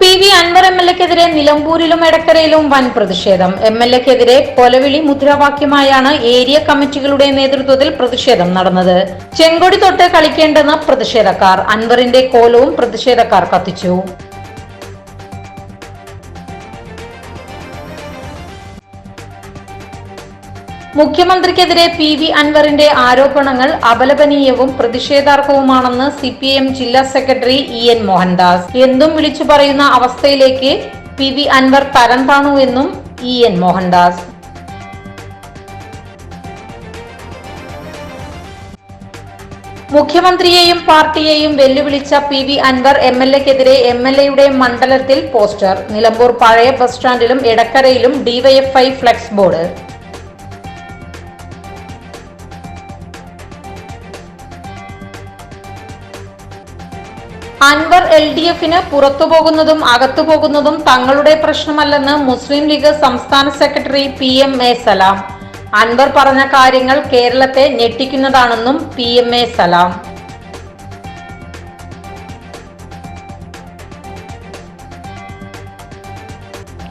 P V Anvar M L എക്കെതിരെ നിലമ്പൂരിലും എടക്കരയിലും വൻ പ്രതിഷേധം. എം എൽ എക്കെതിരെ കൊലവിളി മുദ്രാവാക്യമായാണ് ഏരിയ കമ്മിറ്റികളുടെ നേതൃത്വത്തിൽ പ്രതിഷേധം നടന്നത്. ചെങ്കൊടി തൊട്ട് കളിക്കേണ്ടെന്ന് പ്രതിഷേധക്കാർ. അൻവറിന്റെ കോലവും പ്രതിഷേധക്കാർ കത്തിച്ചു. മുഖ്യമന്ത്രിക്കെതിരെ പി വി അൻവറിന്റെ ആരോപണങ്ങൾ അപലപനീയവും പ്രതിഷേധാർഹവുമാണെന്ന് സി പി എം ജില്ലാ സെക്രട്ടറി ഇ എൻ മോഹൻദാസ്. എന്തും വിളിച്ചു പറയുന്ന അവസ്ഥയിലേക്ക് പി വി അൻവർ തരം താണു എന്നും ഇ എൻ മോഹൻദാസ്. മുഖ്യമന്ത്രിയെയും പാർട്ടിയെയും വെല്ലുവിളിച്ച P V Anvar M L എക്കെതിരെ M L എയുടെ മണ്ഡലത്തിൽ പോസ്റ്റർ. നിലമ്പൂർ പഴയ ബസ് സ്റ്റാൻഡിലും എടക്കരയിലും DYFI flex board. Anvar L D എഫിന് പുറത്തുപോകുന്നതും അകത്തുപോകുന്നതും തങ്ങളുടെ പ്രശ്നമല്ലെന്ന് മുസ്ലിം ലീഗ് സംസ്ഥാന secretary P M A Salam. Anvar പറഞ്ഞ കാര്യങ്ങൾ കേരളത്തെ ഞെട്ടിക്കുന്നതാണെന്നും P M A Salam.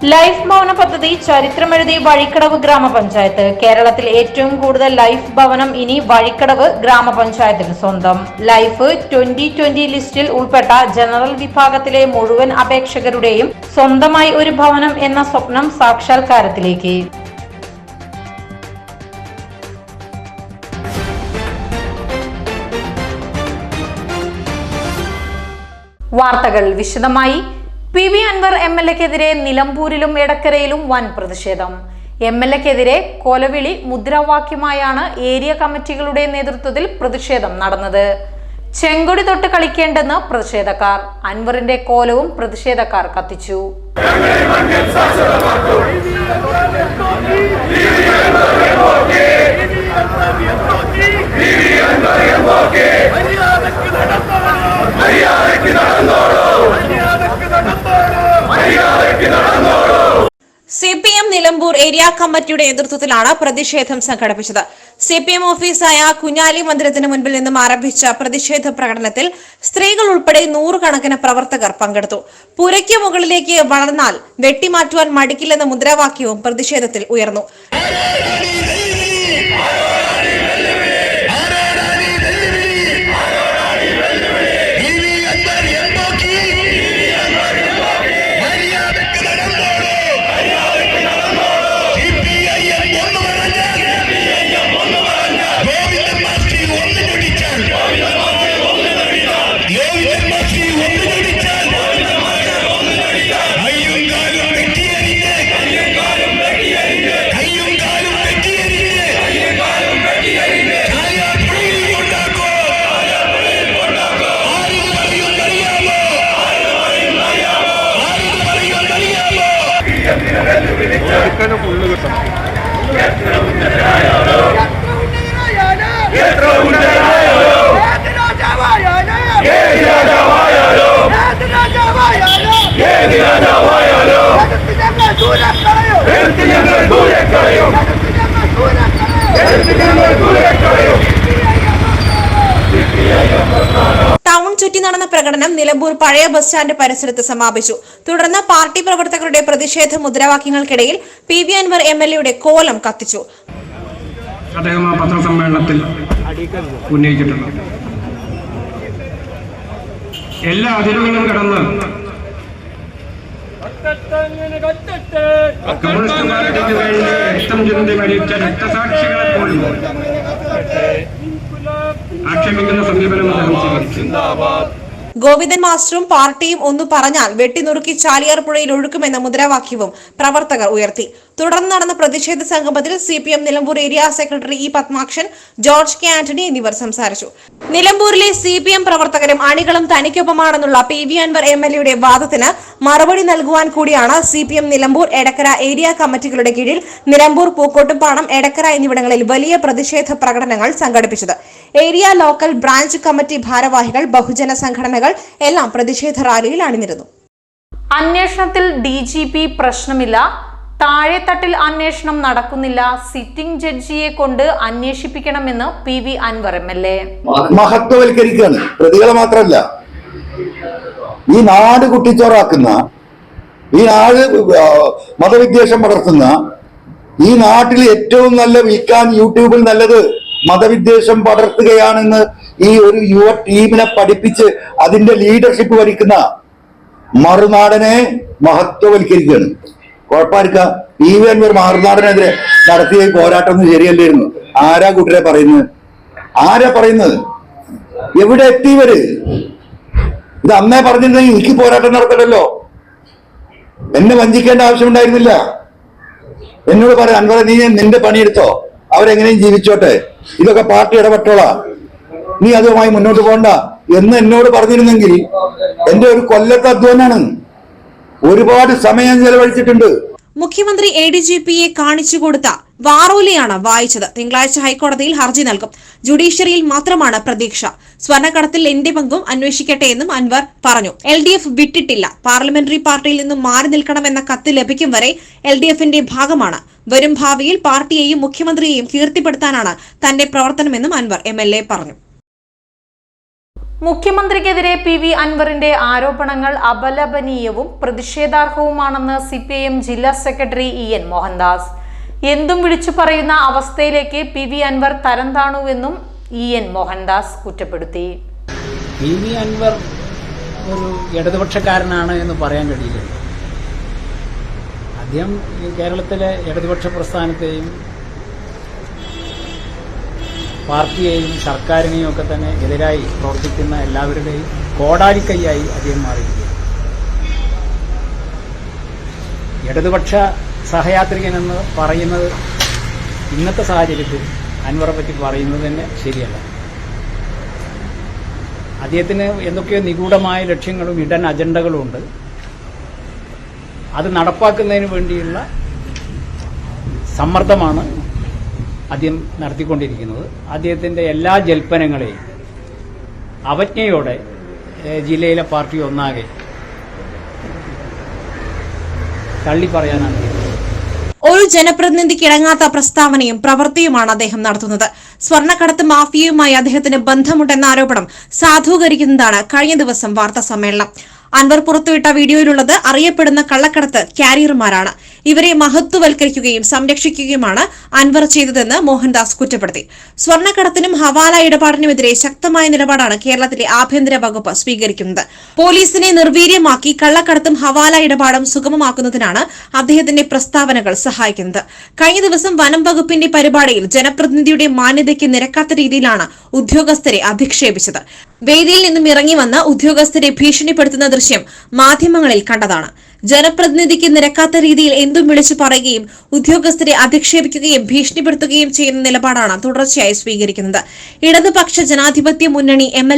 Life ഭവന പദ്ധതി ചരിത്രമെഴുതി വഴിക്കടവ് ഗ്രാമപഞ്ചായത്ത്. കേരളത്തിൽ ഏറ്റവും കൂടുതൽ ലൈഫ് ഭവനം ഇനി വഴിക്കടവ് ഗ്രാമപഞ്ചായത്തിന് സ്വന്തം. ലൈഫ് ട്വന്റി ട്വന്റി ലിസ്റ്റിൽ ഉൾപ്പെട്ട ജനറൽ വിഭാഗത്തിലെ മുഴുവൻ അപേക്ഷകരുടെയും സ്വന്തമായി ഒരു ഭവനം എന്ന സ്വപ്നം സാക്ഷാത്കാരത്തിലേക്ക്. വാർത്തകൾ വിശദമായി P V Anvar M L എക്കെതിരെ നിലമ്പൂരിലും എടക്കരയിലും വൻ പ്രതിഷേധം. എം എൽ എക്കെതിരെ കൊലവിളി മുദ്രാവാക്യമായാണ് ഏരിയ കമ്മിറ്റികളുടെ നേതൃത്വത്തിൽ പ്രതിഷേധം നടന്നത്. ചെങ്കൊടി തൊട്ട് കളിക്കേണ്ടെന്ന് പ്രതിഷേധക്കാർ. അൻവറിന്റെ കോലവും പ്രതിഷേധക്കാർ കത്തിച്ചു. നടന്നോളൂ. C P M Nilambur area കമ്മിറ്റിയുടെ നേതൃത്വത്തിലാണ് പ്രതിഷേധം സംഘടിപ്പിച്ചത്. സി പി എം ഓഫീസായ കുഞ്ഞാലി മന്ദിരത്തിന് മുൻപിൽ നിന്നും ആരംഭിച്ച പ്രതിഷേധ പ്രകടനത്തിൽ സ്ത്രീകൾ ഉൾപ്പെടെ നൂറുകണക്കിന് പ്രവർത്തകർ പങ്കെടുത്തു. പുരയ്ക്ക് മുകളിലേക്ക് വളർന്നാൽ വെട്ടിമാറ്റുവാൻ മടിക്കില്ലെന്ന മുദ്രാവാക്യവും പ്രതിഷേധത്തിൽ ഉയർന്നു. രാജാവായാലോ എടുത്ത് ഞങ്ങൾ ദൂരെ കളയും എടുത്ത് ഞങ്ങൾ ദൂരെ ടൗൺ ചുറ്റി നടന്ന പ്രകടനം നിലമ്പൂർ പഴയ ബസ് സ്റ്റാൻഡ് പരിസരത്ത് സമാപിച്ചു. തുടർന്ന് പാർട്ടി പ്രവർത്തകരുടെ പ്രതിഷേധ മുദ്രാവാക്യങ്ങൾക്കിടയിൽ P V Anvar M L എയുടെ കോലം കത്തിച്ചു. അദ്ദേഹം ആ പത്രസമ്മേളനത്തിൽ ഉന്നയിച്ചിട്ടുണ്ട്. എല്ലാ അതിരുകളും കടന്ന് വേണ്ടി ഗോവിന്ദൻ മാസ്റ്ററും പാർട്ടിയും ഒന്നു പറഞ്ഞാൽ വെട്ടിനുറുക്കി ചാലിയാർ പുഴയിൽ ഒഴുക്കുമെന്ന മുദ്രാവാക്യവും പ്രവർത്തകർ ഉയർത്തി. തുടർന്ന് നടന്ന പ്രതിഷേധ സംഗമത്തിൽ C P M Nilambur area secretary E Padmakshan George K Antony എന്നിവർ സംസാരിച്ചു. നിലമ്പൂരിലെ സി പി എം പ്രവർത്തകരും അണികളും തനിക്കൊപ്പമാണെന്നുള്ള P V Anvar M L എയുടെ വാദത്തിന് മറുപടി നൽകുവാൻ കൂടിയാണ് C P M Nilambur Edakkara area കമ്മിറ്റികളുടെ കീഴിൽ നിലമ്പൂർ പൂക്കോട്ടുംപാടം എടക്കര എന്നിവിടങ്ങളിൽ വലിയ പ്രതിഷേധ പ്രകടനങ്ങൾ സംഘടിപ്പിച്ചത്. ഏരിയ ലോക്കൽ ബ്രാഞ്ച് കമ്മിറ്റി ഭാരവാഹികൾ ബഹുജന സംഘടനകൾ എല്ലാം പ്രതിഷേധ റാലിയിൽ അണിനിരുന്നു. അന്വേഷണത്തിൽ ഡി ജി പി പ്രശ്നമില്ല. താഴെത്തട്ടിൽ അന്വേഷണം നടക്കുന്നില്ല. സിറ്റിംഗ് ജഡ്ജിയെ കൊണ്ട് അന്വേഷിപ്പിക്കണമെന്ന് P V Anvar M L A. മഹത്വവൽക്കരിക്കുകയാണ്. പ്രതികളെ മാത്രമല്ല ഈ നാട് കുട്ടിച്ചോറാക്കുന്ന ഈ നാട് മതവിദ്വേഷം പടർത്തുന്ന ഈ നാട്ടിൽ ഏറ്റവും നല്ല വിൽക്കാൻ യൂട്യൂബിൽ നല്ലത് മതവിദ്വേഷം പടർത്തുകയാണെന്ന് ഈ ഒരു യുവ ടീമിനെ പഠിപ്പിച്ച് അതിന്റെ ലീഡർഷിപ്പ് വരിക്കുന്ന മറുനാടനെ മഹത്വവൽക്കരിക്കുകയാണ്. കുഴപ്പമായിരിക്ക. പി വി അൻവർ മാറുന്നാടനെതിരെ നടത്തിയ പോരാട്ടം ഒന്നും ശരിയല്ലായിരുന്നു. ആരാ കൂട്ടരെ പറയുന്നത്? ആരാ പറയുന്നത്? എവിടെ എത്തി എത്തിയവര് ഇത് അന്നേ പറഞ്ഞിരുന്നെങ്കിൽ എനിക്ക് പോരാട്ടം നടത്തണല്ലോ എന്നെ വഞ്ചിക്കേണ്ട ആവശ്യമുണ്ടായിരുന്നില്ല എന്നോട് പറയാം അൻവറ നീ നിന്റെ പണിയെടുത്തോ? അവരെങ്ങനെയും ജീവിച്ചോട്ടെ. ഇതൊക്കെ പാർട്ടി ഇടപെട്ടോളാ. നീ അതുമായി മുന്നോട്ട് പോകണ്ട എന്ന് എന്നോട് പറഞ്ഞിരുന്നെങ്കിൽ എന്റെ ഒരു കൊല്ലത്തെ അധ്വാനാണ്. ഒരുപാട് സമയം ചെലവഴിച്ചിട്ടുണ്ട്. മുഖ്യമന്ത്രി എ ഡി ജി പിയെ കാണിച്ചു കൊടുത്ത വാറോലിയാണ് വായിച്ചത്. തിങ്കളാഴ്ച ഹൈക്കോടതിയിൽ ഹർജി നൽകും. ജുഡീഷ്യറിയിൽ മാത്രമാണ് പ്രതീക്ഷ. സ്വർണക്കടത്തിൽ എന്റെ പങ്കും അന്വേഷിക്കട്ടെ എന്നും അൻവർ പറഞ്ഞു. എൽ ഡി എഫ് വിട്ടിട്ടില്ല. പാർലമെന്ററി പാർട്ടിയിൽ നിന്നും മാറി നിൽക്കണമെന്ന കത്ത് ലഭിക്കും വരെ എൽ ഡി എഫിന്റെ ഭാഗമാണ്. വരും ഭാവിയിൽ പാർട്ടിയെയും മുഖ്യമന്ത്രിയെയും കീർത്തിപ്പെടുത്താനാണ് തന്റെ പ്രവർത്തനമെന്നും അൻവർ എം എൽ എ പറഞ്ഞു. മുഖ്യമന്ത്രിക്കെതിരെ പി വി അൻവറിന്റെ ആരോപണങ്ങൾ അപലപനീയവും പ്രതിഷേധാർഹവുമാണെന്ന് സി പി ഐ എം ജില്ലാ സെക്രട്ടറി ഇ എൻ മോഹൻദാസ്. എന്തും വിളിച്ചു പറയുന്ന അവസ്ഥയിലേക്ക് പി വി അൻവർ തരം താണുവെന്നും ഇ എൻ മോഹൻദാസ് കുറ്റപ്പെടുത്തി. പി വി അൻവർ ഒരു ഇടതുപക്ഷക്കാരനാണ് എന്ന് പറയാൻ കഴിയില്ല. അദ്ദേഹം കേരളത്തിലെ ഇടതുപക്ഷ പ്രസ്ഥാനത്തെയും പാർട്ടിയെയും സർക്കാരിനെയും ഒക്കെ തന്നെ എതിരായി പ്രവർത്തിക്കുന്ന എല്ലാവരുടെയും കോടാലിക്കൈയായി അദ്ദേഹം മാറിയിരിക്കുകയാണ്. ഇടതുപക്ഷ സഹയാത്രികനെന്ന് പറയുന്നത് ഇന്നത്തെ സാഹചര്യത്തിൽ അൻവറെ പറ്റി പറയുന്നത് തന്നെ ശരിയല്ല. അദ്ദേഹത്തിന് എന്തൊക്കെയോ നിഗൂഢമായ ലക്ഷ്യങ്ങളും ഇടൻ അജണ്ടകളും ഉണ്ട്. അത് നടപ്പാക്കുന്നതിന് വേണ്ടിയുള്ള സമ്മർദ്ദമാണ് അദ്ദേഹം നടത്തിക്കൊണ്ടിരിക്കുന്നത്. അദ്ദേഹത്തിന്റെ എല്ലാ ജൽപ്പനങ്ങളെയും അവജ്ഞയോടെ ജില്ലയിലെ പാർട്ടി ഒന്നാകെ തള്ളി പറയാനാണ് ഒരു ജനപ്രതിനിധിക്ക് ഇണങ്ങാത്ത പ്രസ്താവനയും പ്രവൃത്തിയുമാണ് അദ്ദേഹം നടത്തുന്നത്. സ്വർണക്കടത്ത് മാഫിയയുമായി അദ്ദേഹത്തിന് ബന്ധമുണ്ടെന്ന ആരോപണം സാധൂകരിക്കുന്നതാണ് കഴിഞ്ഞ ദിവസം വാർത്താ സമ്മേളനം അൻവർ പുറത്തുവിട്ട വീഡിയോയിലുള്ളത് അറിയപ്പെടുന്ന കള്ളക്കടത്ത് കാരിയർമാരാണ് ഇവരെ മഹത്വവൽക്കരിക്കുകയും സംരക്ഷിക്കുകയുമാണ് അൻവർ ചെയ്തതെന്ന് മോഹൻദാസ് കുറ്റപ്പെടുത്തി. സ്വർണക്കടത്തിനും ഹവാല ഇടപാടിനുമെതിരെ ശക്തമായ നിലപാടാണ് കേരളത്തിലെ ആഭ്യന്തര വകുപ്പ് സ്വീകരിക്കുന്നത്. പോലീസിനെ നിർവീര്യമാക്കി കള്ളക്കടത്തും ഹവാല ഇടപാടും സുഗമമാക്കുന്നതിനാണ് അദ്ദേഹത്തിന്റെ പ്രസ്താവനകൾ സഹായിക്കുന്നത്. കഴിഞ്ഞ ദിവസം വനം വകുപ്പിന്റെ പരിപാടിയിൽ ജനപ്രതിനിധിയുടെ മാന്യതയ്ക്ക് നിരക്കാത്ത രീതിയിലാണ് ഉദ്യോഗസ്ഥരെ അധിക്ഷേപിച്ചത്. വേദിയിൽ നിന്നും ഇറങ്ങി വന്ന ഉദ്യോഗസ്ഥരെ ഭീഷണിപ്പെടുത്തുന്ന ദൃശ്യം മാധ്യമങ്ങളിൽ കണ്ടതാണ്. ജനപ്രതിനിധിക്ക് നിരക്കാത്ത രീതിയിൽ എന്തും വിളിച്ചു പറയുകയും ഉദ്യോഗസ്ഥരെ അധിക്ഷേപിക്കുകയും ഭീഷണിപ്പെടുത്തുകയും ചെയ്യുന്ന നിലപാടാണ് തുടർച്ചയായി സ്വീകരിക്കുന്നത്. ഇടതുപക്ഷ ജനാധിപത്യ മുന്നണി എം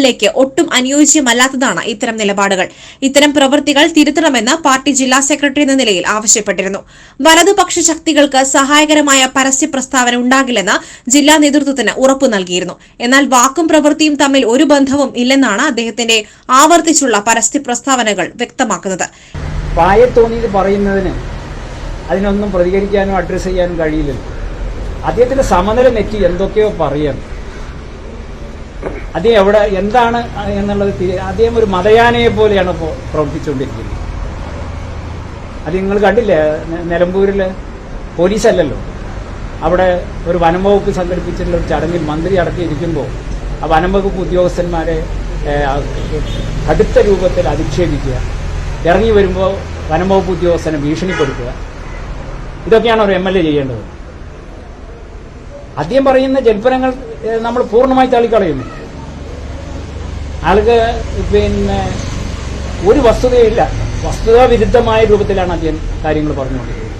ഒട്ടും അനുയോജ്യമല്ലാത്തതാണ് ഇത്തരം നിലപാടുകൾ. ഇത്തരം പ്രവൃത്തികൾ തിരുത്തണമെന്ന് പാർട്ടി ജില്ലാ സെക്രട്ടറി എന്ന നിലയിൽ ആവശ്യപ്പെട്ടിരുന്നു. വലതുപക്ഷ ശക്തികൾക്ക് സഹായകരമായ പരസ്യ പ്രസ്താവന ഉണ്ടാകില്ലെന്ന് ജില്ലാ നേതൃത്വത്തിന് ഉറപ്പു നൽകിയിരുന്നു. എന്നാൽ വാക്കും പ്രവൃത്തിയും തമ്മിൽ ഒരു ബന്ധവും ഇല്ലെന്നാണ് അദ്ദേഹത്തിന്റെ ആവർത്തിച്ചുള്ള പരസ്യ പ്രസ്താവനകൾ വ്യക്തമാക്കുന്നത്. വായെ തോന്നിയത് പറയുന്നതിന് അതിനൊന്നും പ്രതികരിക്കാനോ അഡ്രസ്സ് ചെയ്യാനും കഴിയില്ലല്ലോ. അദ്ദേഹത്തിന്റെ സമനില നെറ്റി എന്തൊക്കെയോ പറയണം അദ്ദേഹം എവിടെ എന്താണ് എന്നുള്ളത് അദ്ദേഹം ഒരു മതയാനയെ പോലെയാണ് ഇപ്പോൾ പ്രവർത്തിച്ചുകൊണ്ടിരിക്കുന്നത്. അത് നിങ്ങൾ കണ്ടില്ലേ നിലമ്പൂരിൽ പോലീസല്ലല്ലോ. അവിടെ ഒരു വനം വകുപ്പ് സംഘടിപ്പിച്ചിട്ടുള്ള ഒരു ചടങ്ങിൽ മന്ത്രി അടക്കിയിരിക്കുമ്പോൾ ആ വനം വകുപ്പ് ഉദ്യോഗസ്ഥന്മാരെ അടുത്ത രൂപത്തിൽ അധിക്ഷേപിക്കുക. ഇറങ്ങി വരുമ്പോൾ വനംവകുപ്പ് ഉദ്യോഗസ്ഥനെ ഭീഷണിപ്പെടുത്തുക. ഇതൊക്കെയാണ് ഒരു എം എൽ എ ചെയ്യേണ്ടത്. ആദ്യം പറയുന്ന ജൽപ്പനങ്ങൾ നമ്മൾ പൂർണമായി തള്ളിക്കളയുന്നു. ആൾക്ക് പിന്നെ ഒരു വസ്തുതയില്ല വസ്തുതാ വിരുദ്ധമായ രൂപത്തിലാണ് അദ്ദേഹം കാര്യങ്ങൾ പറഞ്ഞുകൊണ്ടിരിക്കുന്നത്.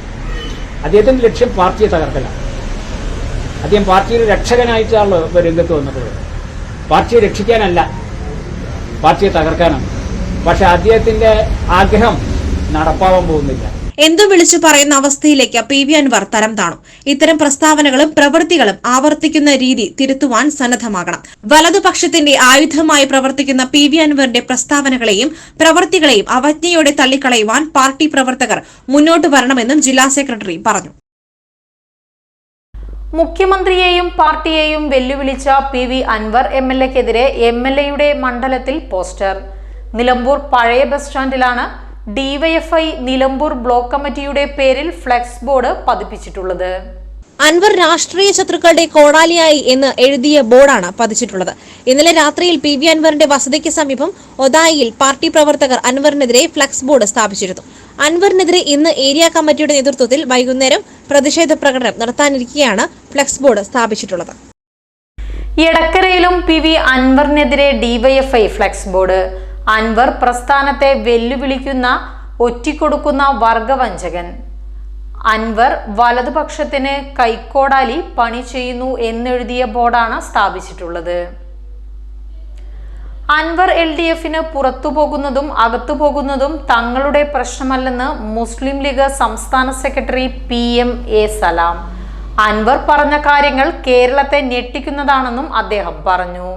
അദ്ദേഹത്തിന്റെ ലക്ഷ്യം പാർട്ടിയെ തകർക്കലാണ്. അദ്ദേഹം പാർട്ടിയുടെ രക്ഷകനായിട്ടാണ് രംഗത്ത് വന്നിട്ടുള്ളത് പാർട്ടിയെ രക്ഷിക്കാനല്ല പാർട്ടിയെ തകർക്കാനാണ്. പക്ഷെ അദ്ദേഹത്തിന്റെ ആഗ്രഹം നടപ്പാവാൻ പോകുന്നില്ല. എന്തും വിളിച്ചു പറയുന്ന അവസ്ഥയിലേക്ക് പി വി അൻവർ തരം താണു. ഇത്തരം പ്രസ്താവനകളും പ്രവൃത്തികളും ആവർത്തിക്കുന്ന രീതി തിരുത്തുവാൻ സന്നദ്ധമാകണം. വലതുപക്ഷത്തിന്റെ ആയുധമായി പ്രവർത്തിക്കുന്ന പി വി അൻവറിന്റെ പ്രസ്താവനകളെയും പ്രവൃത്തികളെയും അവജ്ഞയോടെ തള്ളിക്കളയുവാൻ പാർട്ടി പ്രവർത്തകർ മുന്നോട്ട് വരണമെന്നും ജില്ലാ സെക്രട്ടറി പറഞ്ഞു. മുഖ്യമന്ത്രിയെയും പാർട്ടിയെയും വെല്ലുവിളിച്ച P V Anvar M L എക്കെതിരെ M L എയുടെ മണ്ഡലത്തിൽ പോസ്റ്റർ. നിലമ്പൂർ പഴയ ബസ് സ്റ്റാൻഡിലാണ് ഡിവൈഎഫ്ഐ നിലമ്പൂർ ബ്ലോക്ക് കമ്മിറ്റിയുടെ പേരിൽ ഫ്ലെക്സ് ബോർഡ് പതിപ്പിച്ചിട്ടുള്ളത്. അൻവർ രാഷ്ട്രീയ ശത്രുക്കളുടെ കോടാലിയായി എന്ന് എഴുതിയ ബോർഡാണ് പതിച്ചിട്ടുള്ളത്. ഇന്നലെ രാത്രിയിൽ പി വി അൻവറിന്റെ വസതിക്ക് സമീപം ഒതായിയിൽ പാർട്ടി പ്രവർത്തകർ അൻവറിനെതിരെ ഫ്ലക്സ് ബോർഡ് സ്ഥാപിച്ചിരുന്നു. അൻവറിനെതിരെ ഇന്ന് ഏരിയ കമ്മിറ്റിയുടെ നേതൃത്വത്തിൽ വൈകുന്നേരം പ്രതിഷേധ പ്രകടനം നടത്താനിരിക്കെയാണ് ഫ്ലക്സ് ബോർഡ് സ്ഥാപിച്ചിട്ടുള്ളത്. എടക്കരയിലും പി വി അൻവറിനെതിരെ ഡിവൈഎഫ്ഐ ഫ്ലക്സ് ബോർഡ്. അൻവർ പ്രസ്ഥാനത്തെ വെല്ലുവിളിക്കുന്ന ഒറ്റിക്കൊടുക്കുന്ന വർഗവഞ്ചകൻ. അൻവർ വലതുപക്ഷത്തിന് കൈക്കോടാലി പണി ചെയ്യുന്നു എന്നെഴുതിയ ബോർഡാണ് സ്ഥാപിച്ചിട്ടുള്ളത്. അൻവർ എൽ ഡി എഫിന് പുറത്തു പോകുന്നതും അകത്തു പോകുന്നതും തങ്ങളുടെ പ്രശ്നമല്ലെന്ന് മുസ്ലിം ലീഗ് സംസ്ഥാന secretary P M A Salam. Anvar പറഞ്ഞ കാര്യങ്ങൾ കേരളത്തെ ഞെട്ടിക്കുന്നതാണെന്നും അദ്ദേഹം പറഞ്ഞു.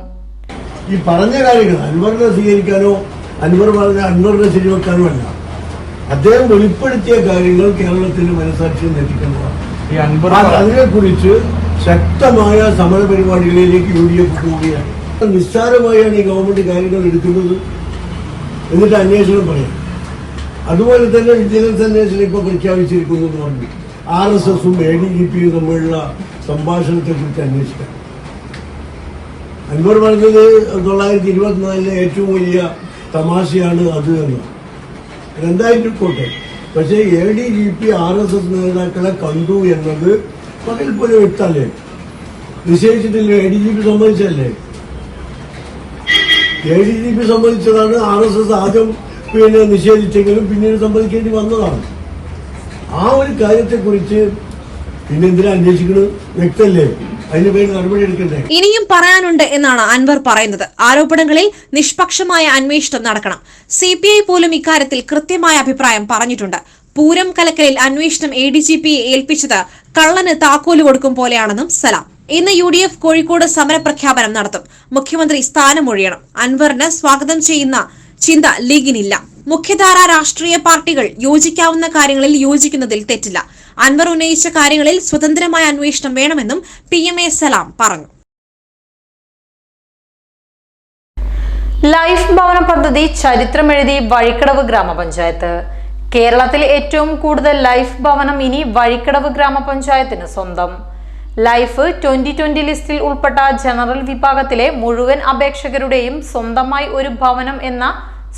ഈ പറഞ്ഞ കാര്യങ്ങൾ അൻവറിനെ സ്വീകരിക്കാനോ അൻവർ പറഞ്ഞ അൻവറിനെ ശരിവെക്കാനോ അല്ല. അദ്ദേഹം വെളിപ്പെടുത്തിയ കാര്യങ്ങൾ കേരളത്തിന്റെ മനസാക്ഷിയെ നെറ്റിക്കുന്നതാണ് അത് അതിനെക്കുറിച്ച് ശക്തമായ സമര പരിപാടികളിലേക്ക് യു ഡി എഫ് പോവുകയാണ്. നിസ്സാരമായാണ് ഈ ഗവൺമെന്റ് കാര്യങ്ങൾ എടുക്കുന്നത് എന്നിട്ട് അന്വേഷണം പറയാം. അതുപോലെ തന്നെ വിജിലൻസ് അന്വേഷണം ഇപ്പൊ പ്രഖ്യാപിച്ചിരിക്കുന്നു എന്ന് പറഞ്ഞു. ആർ എസ് എസും എ ഡി ജി പിയും തമ്മിലുള്ള സംഭാഷണത്തെ കുറിച്ച് അന്വേഷിക്കാം. അൻവർ പറഞ്ഞത് തൊള്ളായിരത്തി ഇരുപത്തിനാലിലെ ഏറ്റവും വലിയ തമാശയാണ് അത് എന്ന്. എന്തായിരിക്കോട്ടെ പക്ഷേ A D G P R S S നേതാക്കളെ കണ്ടു എന്നത് പകൽ പോലെ വ്യക്തല്ലേ നിശ്ചയിച്ചിട്ടില്ല എ ഡി ജി പി സമ്മതിച്ചല്ലേ എ ഡി ജി പി സമ്മതിച്ചതാണ് ആർ എസ് എസ് ആദ്യം പിന്നെ നിഷേധിച്ചെങ്കിലും പിന്നീട് സമ്മതിക്കേണ്ടി വന്നതാണ്. ആ ഒരു കാര്യത്തെക്കുറിച്ച് പിന്നെന്തിനാ അന്വേഷിക്കുന്നത് വ്യക്തമല്ലേ? ഇനിയും പറയാനുണ്ട് എന്നാണ് അൻവർ പറയുന്നത്. ആരോപണങ്ങളിൽ നിഷ്പക്ഷമായ അന്വേഷണം നടക്കണം. സി പി ഐ പോലും ഇക്കാര്യത്തിൽ കൃത്യമായ അഭിപ്രായം പറഞ്ഞിട്ടുണ്ട്. പൂരം കലക്കലിൽ അന്വേഷണം എ ഡി ജി പിയെ ഏൽപ്പിച്ചത് കള്ളന് താക്കോൽ കൊടുക്കും പോലെയാണെന്നും സലാം. ഇന്ന് യു ഡി എഫ് കോഴിക്കോട് സമരപ്രഖ്യാപനം നടത്തും. മുഖ്യമന്ത്രി സ്ഥാനമൊഴിയണം. അൻവറിന് സ്വാഗതം ചെയ്യുന്ന ചിന്ത ലീഗിനില്ല. മുഖ്യധാര രാഷ്ട്രീയ പാർട്ടികൾ യോജിക്കാവുന്ന കാര്യങ്ങളിൽ യോജിക്കുന്നതിൽ തെറ്റില്ല. അൻവർ ഉന്നയിച്ച കാര്യങ്ങളിൽ സ്വതന്ത്രമായ അന്വേഷണം വേണമെന്നും പി എം എ സലാം പറഞ്ഞു. ലൈഫ് ഭവന പദ്ധതി ചരിത്രമെഴുതി വഴിക്കടവ് ഗ്രാമപഞ്ചായത്ത്. കേരളത്തിൽ ഏറ്റവും കൂടുതൽ ലൈഫ് ഭവനം ഇനി വഴിക്കടവ് ഗ്രാമപഞ്ചായത്തിന് സ്വന്തം. ലൈഫ് ട്വന്റി ട്വന്റി ലിസ്റ്റിൽ ഉൾപ്പെട്ട ജനറൽ വിഭാഗത്തിലെ മുഴുവൻ അപേക്ഷകരുടെയും സ്വന്തമായി ഒരു ഭവനം എന്ന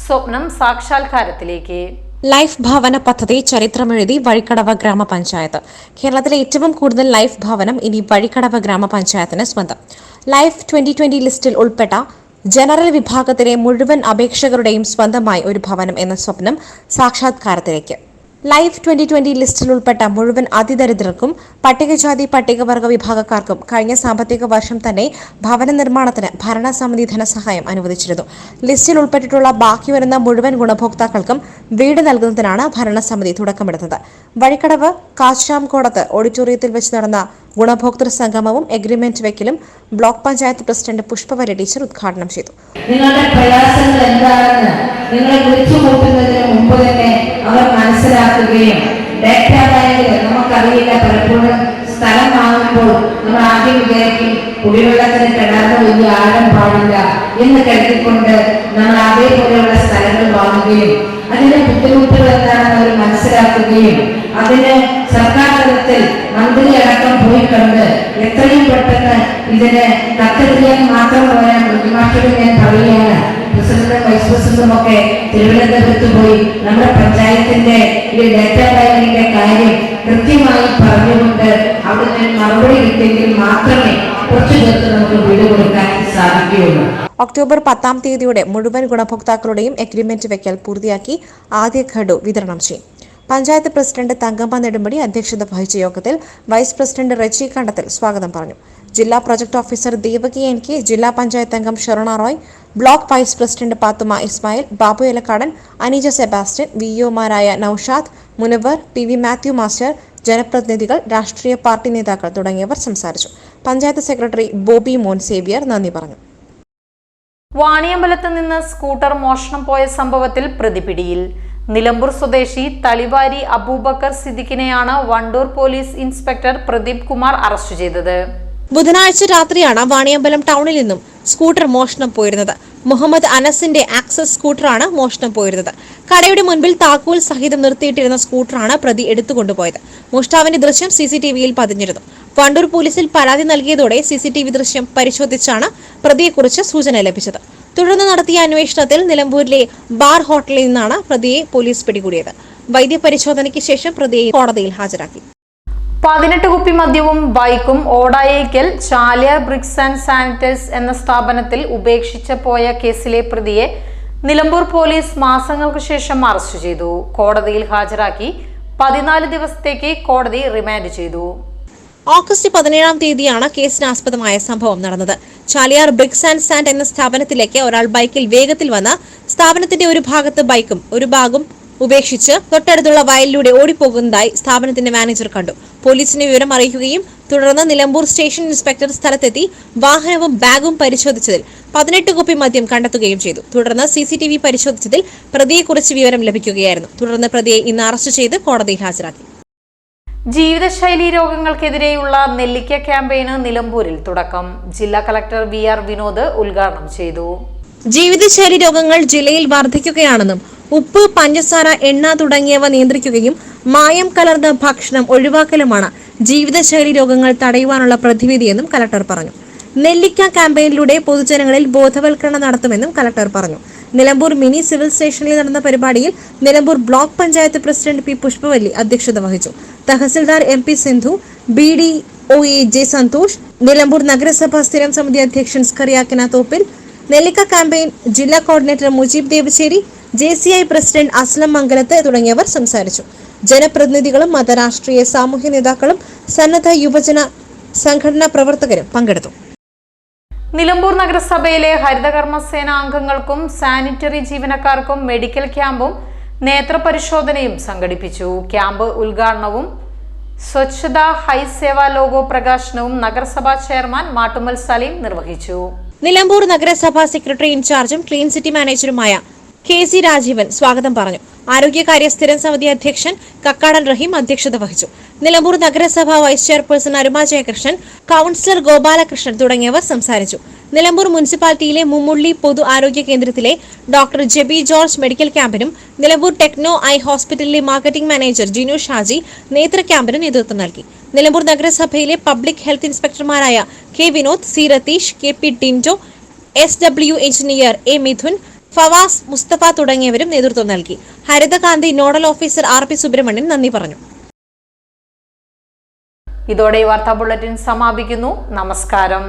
സ്വപ്നം സാക്ഷാത്കാരത്തിലേക്ക്. ലൈഫ് ഭവന പദ്ധതി ചരിത്രമെഴുതി വഴിക്കടവ് ഗ്രാമപഞ്ചായത്ത്. കേരളത്തിലെ ഏറ്റവും കൂടുതൽ ലൈഫ് ഭവനം ഇനി വഴിക്കടവ് ഗ്രാമപഞ്ചായത്തിന് സ്വന്തം. ലൈഫ് ട്വന്റി ട്വന്റി ലിസ്റ്റിൽ ഉൾപ്പെട്ട ജനറൽ വിഭാഗത്തിലെ മുഴുവൻ അപേക്ഷകരുടെയും സ്വന്തമായി ഒരു ഭവനം എന്ന സ്വപ്നം സാക്ഷാത്കാരത്തിലേക്ക്. ലൈഫ് ട്വന്റി ട്വന്റി ലിസ്റ്റിൽ ഉൾപ്പെട്ട മുഴുവൻ അതിദരിദ്രർക്കും പട്ടികജാതി പട്ടികവർഗ വിഭാഗക്കാർക്കും കഴിഞ്ഞ സാമ്പത്തിക വർഷം തന്നെ ഭവന നിർമ്മാണത്തിന് ഭരണസമിതി ധനസഹായം അനുവദിച്ചിരുന്നു. ലിസ്റ്റിൽ ഉൾപ്പെട്ടിട്ടുള്ള ബാക്കി വരുന്ന മുഴുവൻ ഗുണഭോക്താക്കൾക്കും വീട് നൽകുന്നതിനാണ് ഭരണസമിതി തുടക്കമിടുന്നത്. വഴിക്കടവ് കാശാംകോടത്ത് ഓഡിറ്റോറിയത്തിൽ വെച്ച് നടന്ന ഗുണഭോക്തൃ സംഗമവും agreement വെക്കലും block panchayat president Pushpavalli teacher ഉദ്ഘാടനം ചെയ്തു. നിങ്ങളുടെ പ്രയാസങ്ങൾ എന്താണെന്ന് നിങ്ങളെ വിളിച്ചു കൂട്ടുന്നതിന് മുമ്പ് തന്നെ അവർ മനസ്സിലാക്കുകയും ഡേറ്റ ബാങ്കിൽ നമുക്കറിയില്ല പലപ്പോഴും സ്ഥലം വാങ്ങുമ്പോൾ നമ്മൾ ആദ്യം വിചാരിക്കും കുടിവെള്ളത്തിന് കിണറിന് വലിയ ആഴം പാടില്ല എന്ന് കരുതിക്കൊണ്ട് നമ്മൾ അതേപോലെയുള്ള സ്ഥലങ്ങൾ വാങ്ങുകയും അതിന്റെ ബുദ്ധിമുട്ടുകൾ എന്താണെന്ന് അവർ മനസ്സിലാക്കുകയും അതിന് സർക്കാർ തലത്തിൽ മന്ത്രി അടക്കം പോയി കണ്ട് എത്രയും പെട്ടെന്ന് ഇതിന് കത്തെറിയാൻ മാത്രം പോരാൻ ബുദ്ധിമാറ്റോട് ഞാൻ പറയുകയാണ്. പ്രസിഡന്റും വൈസ് പ്രസിഡന്റും ഒക്കെ തിരുവനന്തപുരത്ത് പോയി നമ്മുടെ പഞ്ചായത്തിന്റെ ഈ ഡേറ്റ ബാങ്കിന്റെ കാര്യം കൃത്യമായി പറഞ്ഞുകൊണ്ട് അവിടുന്ന് മറുപടി കിട്ടിയെങ്കിൽ മാത്രമേ കുറച്ചു പേർക്ക് നമുക്ക് വീട് കൊടുക്കാൻ സാധിക്കുകയുള്ളൂ. ഒക്ടോബർ പത്താം തീയതിയോടെ മുഴുവൻ ഗുണഭോക്താക്കളുടെയും എഗ്രിമെന്റ് വെക്കൽ പൂർത്തിയാക്കി ആദ്യ ഘഡു വിതരണം ചെയ്യും. പഞ്ചായത്ത് പ്രസിഡന്റ് തങ്കമ്മ നെടുമ്പടി അധ്യക്ഷത വഹിച്ച യോഗത്തിൽ വൈസ് പ്രസിഡന്റ് റെച്ചി കണ്ടത്തിൽ സ്വാഗതം പറഞ്ഞു. ജില്ലാ project officer Devaki N K ജില്ലാ പഞ്ചായത്ത് അംഗം Sherana Roy block vice president Pathuma Ismail Babu Elakkadan Aneeja Sebastian V ഒമാരായ Naushad Munavar P V Mathew master ജനപ്രതിനിധികൾ രാഷ്ട്രീയ പാർട്ടി നേതാക്കൾ തുടങ്ങിയവർ സംസാരിച്ചു. പഞ്ചായത്ത് സെക്രട്ടറി ബോബി മോൻ സേവിയർ നന്ദി പറഞ്ഞു. വാണിയമ്പലത്ത് നിന്ന് സ്കൂട്ടർ മോഷണം പോയ സംഭവത്തിൽ പ്രതിപിടിയിൽ. നിലമ്പൂർ സ്വദേശി തളിവാരി Abubakar സിദ്ദിഖിനെയാണ് Wandoor police inspector Pradeep Kumar arrest ചെയ്തത്. ബുധനാഴ്ച രാത്രിയാണ് വാണിയമ്പലം ടൗണിൽ നിന്നും സ്കൂട്ടർ മോഷണം പോയിരുന്നത്. മുഹമ്മദ് അനസിന്റെ ആക്സസ് സ്കൂട്ടറാണ് മോഷണം പോയിരുന്നത്. കടയുടെ മുൻപിൽ താക്കോൽ സഹിതം നിർത്തിയിട്ടിരുന്ന സ്കൂട്ടറാണ് പ്രതി എടുത്തുകൊണ്ടുപോയത്. മോഷ്ടാവിന്റെ ദൃശ്യം സി സി ടി വിയിൽ പതിഞ്ഞിരുന്നു. വണ്ടൂർ പോലീസിൽ പരാതി നൽകിയതോടെ സി സി ടി വി ദൃശ്യം പരിശോധിച്ചാണ് പ്രതിയെക്കുറിച്ച് സൂചന ലഭിച്ചത്. തുടർന്ന് നടത്തിയ അന്വേഷണത്തിൽ നിലമ്പൂരിലെ ബാർ ഹോട്ടലിൽ നിന്നാണ് പ്രതിയെ പോലീസ് പിടികൂടിയത്. വൈദ്യപരിശോധനയ്ക്ക് ശേഷം പ്രതിയെ കോടതിയിൽ ഹാജരാക്കി. പതിനെട്ട് കുപ്പി മദ്യവും ബൈക്കും Odayakkal Chaliyar bricks and sanitize എന്ന സ്ഥാപനത്തിൽ ഉപേക്ഷിച്ച പോയ കേസിലെ പ്രതിയെ നിലമ്പൂർ പോലീസ് മാസങ്ങൾക്ക് ശേഷം അറസ്റ്റ് ചെയ്തു. കോടതിയിൽ ഹാജരാക്കി പതിനാല് ദിവസത്തേക്ക് കോടതി റിമാൻഡ് ചെയ്തു. ഓഗസ്റ്റ് പതിനേഴാം തീയതിയാണ് കേസിനാസ്പദമായ സംഭവം നടന്നത്. ചാലിയാർ ബ്രിക്സ് ആൻഡ് സാൻഡ് എന്ന സ്ഥാപനത്തിലേക്ക് ഒരാൾ ബൈക്കിൽ വേഗത്തിൽ വന്ന് സ്ഥാപനത്തിന്റെ ഒരു ഭാഗത്ത് ബൈക്കും ഒരു ഭാഗം ഉപേക്ഷിച്ച് തൊട്ടടുത്തുള്ള വയലിലൂടെ ഓടിപ്പോകുന്നതായി സ്ഥാപനത്തിന്റെ മാനേജർ കണ്ടു. പോലീസിനെ വിവരം അറിയിക്കുകയും തുടർന്ന് നിലമ്പൂർ സ്റ്റേഷൻ ഇൻസ്പെക്ടർ സ്ഥലത്തെത്തി വാഹനവും ബാഗും പരിശോധിച്ചതിൽ പതിനെട്ട് കുപ്പി മദ്യം കണ്ടെത്തുകയും ചെയ്തു. തുടർന്ന് സി സി ടി വി പരിശോധിച്ചതിൽ പ്രതിയെക്കുറിച്ച് വിവരം ലഭിക്കുകയായിരുന്നു. തുടർന്ന് പ്രതിയെ ഇന്ന് അറസ്റ്റ് ചെയ്ത് കോടതിയിൽ ഹാജരാക്കി. ജീവിതശൈലി രോഗങ്ങൾക്കെതിരെയുള്ള നെല്ലിക്ക ക്യാമ്പയിന് നിലമ്പൂരിൽ തുടക്കം. ജില്ലാ കളക്ടർ വി ആർ വിനോദ് ഉദ്ഘാടനം ചെയ്തു. ജീവിതശൈലി രോഗങ്ങൾ ജില്ലയിൽ വർദ്ധിക്കുകയാണെന്നും ഉപ്പ് പഞ്ചസാര എണ്ണ തുടങ്ങിയവ നിയന്ത്രിക്കുകയും മായം കലർന്ന ഭക്ഷണം ഒഴിവാക്കലുമാണ് ജീവിതശൈലി രോഗങ്ങൾ തടയുവാനുള്ള പ്രതിവിധിയെന്നും കലക്ടർ പറഞ്ഞു. നെല്ലിക്ക ക്യാമ്പയിനിലൂടെ പൊതുജനങ്ങളിൽ ബോധവൽക്കരണം നടത്തുമെന്നും കലക്ടർ പറഞ്ഞു. നിലമ്പൂർ മിനി സിവിൽ സ്റ്റേഷനിൽ നടന്ന പരിപാടിയിൽ Nilambur block panchayat president P Pushpavalli അധ്യക്ഷത വഹിച്ചു. Tahsildar M P Sindhu B D O A J Santhosh Nilambur നഗരസഭാ സ്ഥിരം സമിതി അധ്യക്ഷൻ സ്കറിയാക്കന തോപ്പിൽ നെല്ലിക്ക ക്യാമ്പയിൻ ജില്ലാ coordinator Mujeeb Devasseri J C I president Aslam Mangalath തുടങ്ങിയവർ സംസാരിച്ചു. ജനപ്രതിനിധികളും മതരാഷ്ട്രീയ സാമൂഹ്യ നേതാക്കളും സന്നദ്ധ യുവജന സംഘടനാ പ്രവർത്തകരും പങ്കെടുത്തു. നിലമ്പൂർ നഗരസഭയിലെ ഹരിതകർമ്മസേന അംഗങ്ങൾക്കും സാനിറ്ററി ജീവനക്കാർക്കും മെഡിക്കൽ ക്യാമ്പും നേത്രപരിശോധനയും സംഘടിപ്പിച്ചു. ക്യാമ്പ് ഉദ്ഘാടനവും സ്വച്ഛത ഹൈ സേവാ ലോഗോ പ്രകാശനവും നഗരസഭാ ചെയർമാൻ മാട്ടുമൽ സലീം നിർവഹിച്ചു. നിലമ്പൂർ നഗരസഭാ സെക്രട്ടറി ഇൻചാർജും ക്ലീൻ സിറ്റി മാനേജറുമായ കെ സി രാജീവൻ സ്വാഗതം പറഞ്ഞു. ആരോഗ്യകാര്യ സ്ഥിരം സമിതി അധ്യക്ഷൻ കക്കാടൻ റഹീം അധ്യക്ഷത വഹിച്ചു. നിലമ്പൂർ നഗരസഭാ വൈസ് ചെയർപേഴ്സൺ അരുമ ജയകൃഷ്ണൻ കൌൺസിലർ ഗോപാലകൃഷ്ണൻ തുടങ്ങിയവർ സംസാരിച്ചു. നിലമ്പൂർ മുനിസിപ്പാലിറ്റിയിലെ മുമ്മുള്ളി പൊതു ആരോഗ്യ കേന്ദ്രത്തിലെ ഡോക്ടർ ജെബി ജോർജ് മെഡിക്കൽ ക്യാമ്പിനും നിലമ്പൂർ ടെക്നോ ഐ ഹോസ്പിറ്റലിലെ മാർക്കറ്റിംഗ് മാനേജർ ജിനു ഷാജി നേത്ര ക്യാമ്പിനും നേതൃത്വം നൽകി. നിലമ്പൂർ നഗരസഭയിലെ public health ഇൻസ്പെക്ടർമാരായ K Vinod C Ratheesh K P Tinto S W engineer A Mithun Fawas Mustafa തുടങ്ങിയവരും നേതൃത്വം നൽകി. Harithakanthi nodal officer R P Subrahmanyan നന്ദി പറഞ്ഞു. ഇതോടെ ഈ വാർത്താ ബുള്ളറ്റിൻ സമാപിക്കുന്നു. നമസ്കാരം.